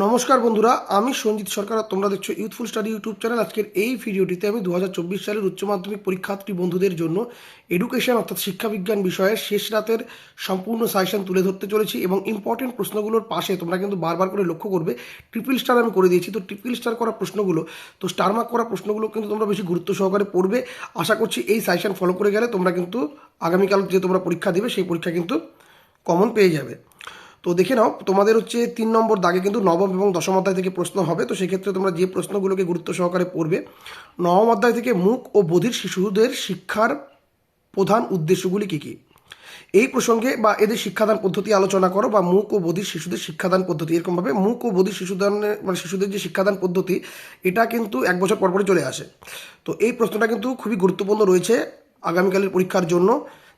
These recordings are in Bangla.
নমস্কার বন্ধুরা, আমি সঞ্জিত সরকার আর তোমরা দেখছ ইউথফুল স্টাডি ইউটিউব চ্যানেল আজকের এই ভিডিওটিতে আমি দু হাজার চব্বিশ সালের উচ্চ মাধ্যমিক পরীক্ষার্থী বন্ধুদের জন্য এডুকেশন অর্থাৎ শিক্ষাবিজ্ঞান বিষয়ের শেষ রাতের সম্পূর্ণ সাজেশন তুলে ধরতে চলেছি এবং ইম্পর্টেন্ট প্রশ্নগুলোর পাশে তোমরা কিন্তু বারবার করে লক্ষ্য করবে ট্রিপল স্টার আমি করে দিয়েছি। তো ট্রিপল স্টার করা প্রশ্নগুলো, তো স্টার মার্ক করা প্রশ্নগুলো কিন্তু তোমরা বেশি গুরুত্ব সহকারে পড়বে। আশা করছি এই সাজেশন ফলো করে গেলে তোমরা কিন্তু আগামীকাল যে তোমরা পরীক্ষা দেবে, সেই পরীক্ষা কিন্তু কমন পেয়ে যাবে। তো দেখে নাও, তোমাদের হচ্ছে তিন নম্বর দাগে কিন্তু নবম এবং দশম অধ্যায় থেকে প্রশ্ন হবে, তো সেক্ষেত্রে তোমরা যে প্রশ্নগুলোকে গুরুত্ব সহকারে পড়বে, নবম অধ্যায় থেকে মুখ ও বধির শিশুদের শিক্ষার প্রধান উদ্দেশ্যগুলি কী কী? এই প্রসঙ্গে বা এদের শিক্ষাদান পদ্ধতি আলোচনা করো বা মুখ ও বধির শিশুদের শিক্ষাদান পদ্ধতি এরকমভাবে মুখ ও বধির শিশুদানের মানে শিশুদের যে শিক্ষাদান পদ্ধতি, এটা কিন্তু এক বছর পর পরই চলে আসে। তো এই প্রশ্নটা কিন্তু খুবই গুরুত্বপূর্ণ রয়েছে আগামীকালের পরীক্ষার জন্য।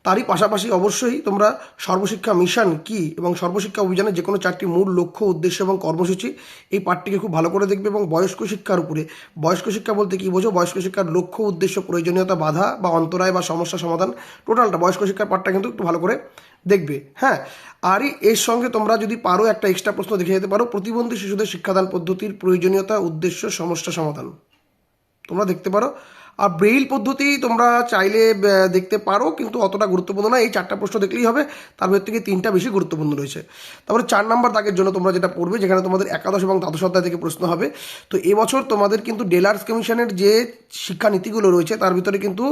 তারই পাশাপাশি অবশ্যই তোমরা সর্বশিক্ষা মিশন কি এবং সর্বশিক্ষা অভিযানের যে কোনো চারটি মূল লক্ষ্য, উদ্দেশ্য এবং কর্মসূচি এই পাঠটিকে খুব ভালো করে দেখবে এবং বয়স্ক শিক্ষার উপরে। বয়স্ক শিক্ষা বলতে কি বোঝো? বয়স্ক শিক্ষার লক্ষ্য, উদ্দেশ্য, প্রয়োজনীয়তা, বাধা বা অন্তরায় বা সমস্যা সমাধান টোটালটা বয়স্ক শিক্ষার পাঠটা কিন্তু একটু ভালো করে দেখবে। হ্যাঁ আরই এর সঙ্গে তোমরা যদি পারো একটা এক্সট্রা প্রশ্ন দেখে যেতে পারো, প্রতিবন্ধী শিশুদের শিক্ষাদান পদ্ধতির প্রয়োজনীয়তা, উদ্দেশ্য, সমস্যা সমাধান। তোমরা দেখতে পারো। আর ব্রেইল পদ্ধতি তোমরা চাইলে দেখতে পারো, কিন্তু অতটা গুরুত্বপূর্ণ না। এই চারটা প্রশ্ন দেখলেই হবে, তার ভিতর থেকে তিনটা বেশি গুরুত্বপূর্ণ রয়েছে। তারপরে চার নাম্বার দাগের জন্য তোমরা যেটা পড়বে, যেখানে তোমাদের একাদশ এবং দ্বাদশ অধ্যায় থেকে প্রশ্ন হবে। তো এবছর তোমাদের কিন্তু ডেলার্স কমিশনের যে শিক্ষানীতিগুলো রয়েছে, তার ভিতরে কিন্তু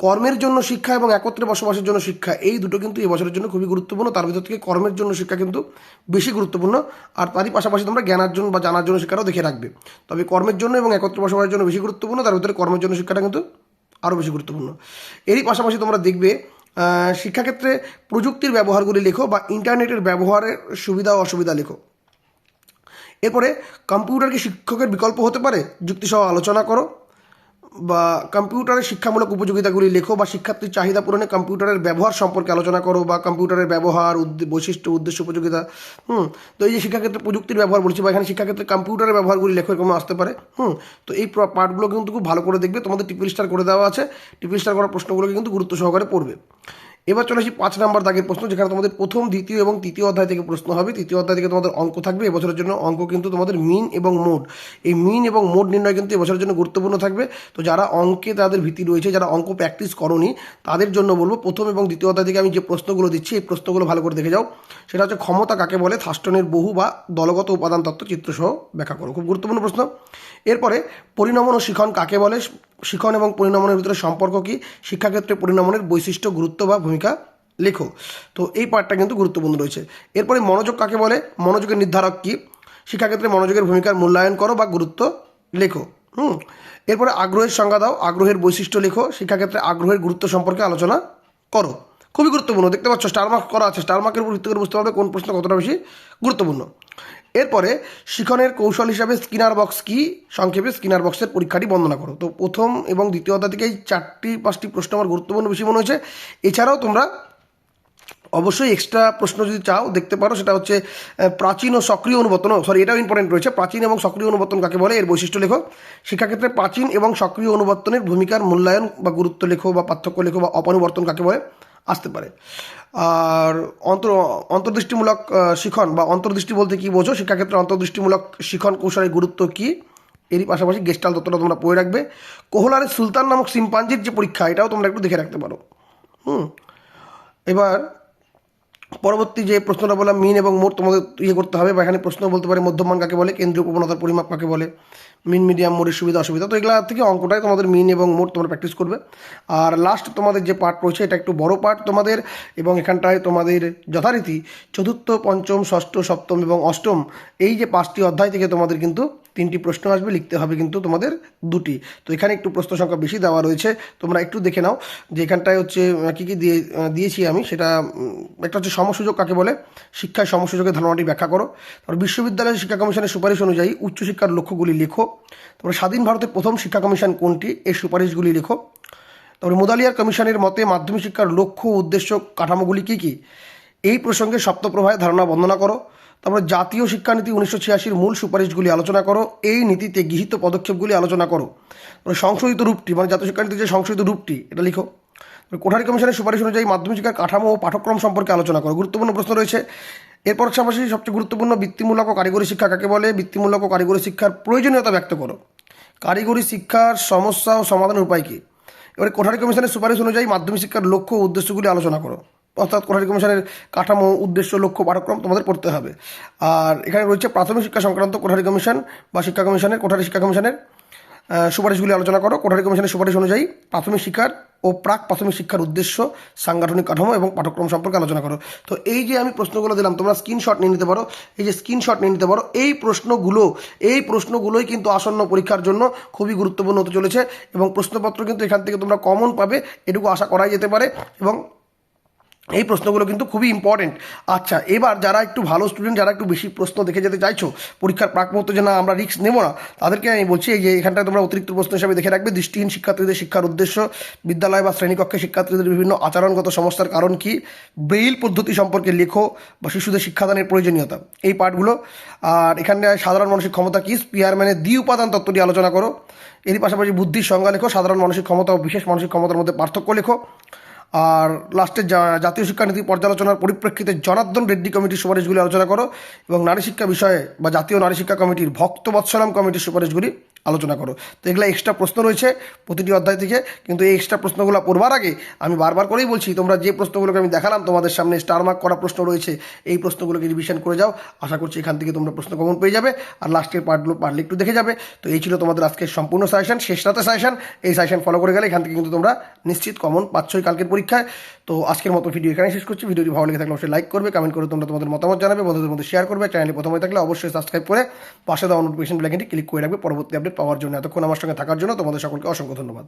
কর্মের জন্য শিক্ষা এবং একত্রে বসবাসের জন্য শিক্ষা, এই দুটো কিন্তু এই বছরের জন্য খুবই গুরুত্বপূর্ণ। তার ভিতর থেকে কর্মের জন্য শিক্ষা কিন্তু বেশি গুরুত্বপূর্ণ। আর তারই পাশাপাশি তোমরা জ্ঞানার্জন বা জানার জন্য শিক্ষাটাও দেখে রাখবে। তবে কর্মের জন্য এবং একত্রে বসবাসের জন্য বেশি গুরুত্বপূর্ণ। তার ভিতরে কর্মের জন্য শিক্ষাটা কিন্তু আরও বেশি গুরুত্বপূর্ণ। এরই পাশাপাশি তোমরা দেখবে শিক্ষাক্ষেত্রে প্রযুক্তির ব্যবহারগুলি লেখো বা ইন্টারনেটের ব্যবহারের সুবিধা ও অসুবিধা লেখো। এরপরে কম্পিউটার কি শিক্ষকের বিকল্প হতে পারে। যুক্তিসহ আলোচনা করো। বা কম্পিউটারের শিক্ষামূলক উপযোগিতাগুলি লেখো বা শিক্ষার্থীর চাহিদা পূরণে কম্পিউটারের ব্যবহার সম্পর্কে আলোচনা করো বা কম্পিউটারের ব্যবহার বৈশিষ্ট্য, উদ্দেশ্য, উপযোগিতা, হুম, তো এই যে শিক্ষাক্ষেত্রে প্রযুক্তির ব্যবহার বলছি বা এখানে শিক্ষাক্ষেত্রে কম্পিউটারের ব্যবহারগুলি লেখো এরকম আসতে পারে, হুম, তো এই প্র- পার্টগুলো কিন্তু খুব ভালো করে দেখবে, তোমাদের টিপিল স্টার করে দেওয়া আছে টিপিল স্টার করা প্রশ্নগুলোকে কিন্তু গুরুত্ব সহকারে পড়বে। এবার চলে আসি পাঁচ নাম্বার দাগের প্রশ্ন, যেখানে তোমাদের প্রথম, দ্বিতীয় এবং তৃতীয় অধ্যায় থেকে প্রশ্ন হবে। তৃতীয় অধ্যায় থেকে তোমাদের অঙ্ক থাকবে, এবছরের জন্য অঙ্ক কিন্তু তোমাদের মিন এবং মোড। এই মিন এবং মোড নির্ণয় কিন্তু এবছরের জন্য গুরুত্বপূর্ণ থাকবে। তো যারা অঙ্কে তাদের ভীতি রয়েছে, যারা অঙ্ক প্র্যাকটিস করনি, তাদের জন্য বলব, প্রথম এবং দ্বিতীয় অধ্যায় থেকে আমি যে প্রশ্নগুলো দিচ্ছি, এই প্রশ্নগুলো ভালো করে দেখে যাও। সেটা হচ্ছে ক্ষমতা কাকে বলে? থাস্টনের বহু বা দলগত উপাদান তত্ত্ব চিত্রসহ ব্যাখ্যা করো। খুব গুরুত্বপূর্ণ প্রশ্ন। এরপরে পরিণমন ও শিখন কাকে বলে? শিখন এবং পরিণামনের ভিতরে সম্পর্ক কী? শিক্ষাক্ষেত্রে পরিণামনের বৈশিষ্ট্য, গুরুত্ব বা ভূমিকা লেখো। তো এই পার্টটা কিন্তু গুরুত্বপূর্ণ রয়েছে। এরপরে মনোযোগ কাকে বলে? মনোযোগের নির্ধারক কী? শিক্ষাক্ষেত্রে মনোযোগের ভূমিকার মূল্যায়ন করো বা গুরুত্ব লেখো। হুম। এরপরে আগ্রহের সংজ্ঞা দাও। আগ্রহের বৈশিষ্ট্য লেখো। শিক্ষাক্ষেত্রে আগ্রহের গুরুত্ব সম্পর্কে আলোচনা করো। খুবই গুরুত্বপূর্ণ। দেখতে পাচ্ছ স্টার মার্ক করা আছে। স্টার মার্কের উপর ভিত্তি করে বুঝতে পারবে কোন প্রশ্ন কতটা বেশি গুরুত্বপূর্ণ। এরপরে, শিখনের কৌশল হিসাবে স্কিনার বক্স কি? সংক্ষেপে স্কিনার বক্সের পরীক্ষাটি বর্ণনা করো। তো প্রথম এবং দ্বিতীয় অধ্যায় থেকে এই চারটি, পাঁচটি প্রশ্ন আমার গুরুত্বপূর্ণ বেশি মনে হয়েছে। এছাড়াও তোমরা অবশ্যই এক্সট্রা প্রশ্ন যদি চাও, দেখতে পারো, সেটা হচ্ছে প্রাচীন ও সক্রিয় অনুবর্তন সরি এটাও ইম্পর্টেন্ট রয়েছে। প্রাচীন এবং সক্রিয় অনুবর্তন কাকে বলে? এর বৈশিষ্ট্য লেখো। শিক্ষাক্ষেত্রে প্রাচীন এবং সক্রিয় অনুবর্তনের ভূমিকার মূল্যায়ন বা গুরুত্ব লেখো বা পার্থক্য লেখো বা অপরিবর্তন কাকে বলে? আসতে পারে। আর অন্তর, অন্তর্দৃষ্টিমূলক শিখন বা অন্তর্দৃষ্টি বলতে কি বোঝো? শিক্ষাক্ষেত্রে অন্তর্দৃষ্টিমূলক শিখন কৌশলের গুরুত্ব কী? এরই পাশাপাশি গেস্টাল তত্ত্বটা তোমরা পড়ে রাখবে। কোহলারের সুলতান নামক সিম্পাঞ্জির যে পরীক্ষা, এটাও তোমরা একটু দেখে রাখতে পারো। হুম। এবার পরবর্তী যে প্রশ্নটা বললাম, মিন এবং মোট তোমাদের ইয়ে করতে হবে, বা এখানে প্রশ্ন বলতে পারে মধ্যমান কাকে বলে, কেন্দ্রীয় প্রবণতার পরিমাপ কাকে বলে? মিন মিডিয়াম মোডের সুবিধা, অসুবিধা। তো এগুলা থেকে অঙ্কটাই তোমাদের মিন এবং মোড তোমরা প্র্যাকটিস করবে। আর লাস্ট তোমাদের যে পার্ট রয়েছে, এটা একটু বড় পার্ট তোমাদের, এবং এখানটায় তোমাদের যথারীতি চতুর্থ, পঞ্চম, ষষ্ঠ, সপ্তম এবং অষ্টম, এই যে পাঁচটি অধ্যায় থেকে তোমাদের কিন্তু তিনটি প্রশ্ন আসবে, লিখতে হবে কিন্তু তোমাদের দুটি। তো এখানে একটু প্রশ্ন সংখ্যা বেশি দেওয়া রয়েছে। তোমরা একটু দেখে নাও যে এখানটায় হচ্ছে কী কী দিয়ে দিয়েছি আমি। সেটা একটা হচ্ছে সমসুযোগ কাকে বলে? শিক্ষায় সমসুযোগের ধারণাটি ব্যাখ্যা করো। তারপর বিশ্ববিদ্যালয় শিক্ষা কমিশনের সুপারিশ অনুযায়ী উচ্চশিক্ষার লক্ষ্যগুলি লেখো। তারপরে স্বাধীন ভারতের প্রথম শিক্ষা কমিশন কোনটি? এর সুপারিশগুলি লেখো। তারপরে মুদালিয়ার কমিশনের মতে মাধ্যমিক শিক্ষার লক্ষ্য উদ্দেশ্য কাঠামোগুলি কী কী? এই প্রসঙ্গে সপ্তপ্রভায় ধারণা বর্ণনা করো। তারপরে জাতীয় শিক্ষানীতি উনিশশো ছিয়াশির মূল সুপারিশগুলি আলোচনা করো, এই নীতিতে গৃহীত পদক্ষেপগুলি আলোচনা করো। সংশোধিত রূপটি মানে জাতীয় শিক্ষানীতির যে সংশোধিত রূপটি, এটা লিখো। কোঠারি কমিশনের সুপারিশ অনুযায়ী মাধ্যমিক শিক্ষার কাঠামো ও পাঠ্যক্রম সম্পর্কে আলোচনা করো। গুরুত্বপূর্ণ প্রশ্ন রয়েছে এরপর পাশাপাশি সবচেয়ে গুরুত্বপূর্ণ বৃত্তিমূলক ও কারিগরি শিক্ষা কাকে বলে? বৃত্তিমূলক ও কারিগরি শিক্ষার প্রয়োজনীয়তা ব্যক্ত করো। কারিগরি শিক্ষার সমস্যা ও সমাধানের উপায় কী? এবারে কোঠারি কমিশনের সুপারিশ অনুযায়ী মাধ্যমিক শিক্ষার লক্ষ্য ও উদ্দেশ্যগুলি আলোচনা করো। অর্থাৎ কোঠারি কমিশনের কাঠামো, উদ্দেশ্য, লক্ষ্য, পাঠক্রম তোমাদের পড়তে হবে। আর এখানে রয়েছে প্রাথমিক শিক্ষা সংক্রান্ত কোঠারি কমিশন বা শিক্ষা কমিশনের, কোঠারি শিক্ষা কমিশনের সুপারিশগুলি আলোচনা করো। কোঠারি কমিশনের সুপারিশ অনুযায়ী প্রাথমিক শিক্ষার ও প্রাক প্রাথমিক শিক্ষার উদ্দেশ্য, সাংগঠনিক কাঠামো এবং পাঠ্যক্রম সম্পর্কে আলোচনা করো। তো এই যে আমি প্রশ্নগুলো দিলাম, তোমরা স্ক্রিনশট নিয়ে নিতে পারো। এই যে স্ক্রিনশট নিয়ে নিতে পারো, এই প্রশ্নগুলো, এই প্রশ্নগুলোই কিন্তু আসন্ন পরীক্ষার জন্য খুবই গুরুত্বপূর্ণ হতে চলেছে এবং প্রশ্নপত্র কিন্তু এখান থেকে তোমরা কমন পাবে, এটুকু আশা করাই যেতে পারে এবং এই প্রশ্নগুলো কিন্তু খুবই ইম্পর্টেন্ট আচ্ছা এবার যারা একটু ভালো স্টুডেন্ট যারা একটু বেশি প্রশ্ন দেখে যেতে চাইছো, পরীক্ষার প্রাক মুহূর্তে যে না আমরা রিস্ক নেব না, তাদেরকে আমি বলছি, এই যে এখানটায় তোমরা অতিরিক্ত প্রশ্ন হিসাবে দেখে রাখবে, দৃষ্টিহীন শিক্ষার্থীদের শিক্ষার উদ্দেশ্য, বিদ্যালয় বা শ্রেণীকক্ষে শিক্ষার্থীদের বিভিন্ন আচরণগত সমস্যার কারণ কি ব্রেইল পদ্ধতি সম্পর্কে লেখো বা শিশুদের শিক্ষাদানের প্রয়োজনীয়তা, এই পাঠগুলো। আর এখানে সাধারণ মানসিক ক্ষমতা কি স্পিয়ারম্যানের দ্বি উপাদান তত্ত্বটি আলোচনা করো এর পাশাপাশি বুদ্ধির সংজ্ঞা লেখো, সাধারণ মানসিক ক্ষমতা ও বিশেষ মানসিক ক্ষমতার মধ্যে পার্থক্য লেখো। আর লাস্টে জাতীয় শিক্ষানীতি পর্যালোচনার পরিপ্রেক্ষিতে জনার্দন রেড্ডি কমিটির সুপারিশগুলি আলোচনা করো এবং নারী শিক্ষা বিষয়ে বা জাতীয় নারী শিক্ষা কমিটির ভক্ত বৎসরাম কমিটির সুপারিশগুলি আলোচনা করো। তো এগুলো এক্সট্রা প্রশ্ন রয়েছে প্রতিটি অধ্যায় থেকে। কিন্তু এই এক্সট্রা প্রশ্নগুলো পড়বার আগে আমি বারবার করেই বলছি, তোমরা যে প্রশ্নগুলোকে আমি দেখালাম, তোমাদের সামনে স্টার মার্ক করা প্রশ্ন রয়েছে, এই প্রশ্নগুলোকে রিভিশন করে যাও। আশা করছি এখান থেকে তোমরা প্রশ্ন কমন পেয়ে যাবে। আর লাস্টের পার্টগুলো পারলে একটু দেখে যাবে। তো এই ছিল তোমাদের আজকের সম্পূর্ণ সাজেশন শেষ রাতে সাজেশন এই সাজেশন ফলো করে গেলে এখান থেকে কিন্তু তোমরা নিশ্চিত কমন পাচ্ছই কালকের পরীক্ষায়। তো আজকের মতো ভিডিও এখানে শেষ করছি। ভিডিওটি ভালো লেগে থাকলে অবশ্যই লাইক করবে কমেন্ট করে তোমরা তোমাদের মতামত জানাবে, বন্ধুদের মধ্যে শেয়ার করবে। চ্যানেলে প্রথমে থাকলে অবশ্যই সাবস্ক্রাইব করে পাশে দেওয়া নোটিফিকেশন বেলাইকনটি ক্লিক করে রাখবে। পরবর্তী আপডেট পাওয়ার জন্য এতক্ষণ আমার সঙ্গে থাকার জন্য তোমাদের সকলকে অসংখ্য ধন্যবাদ।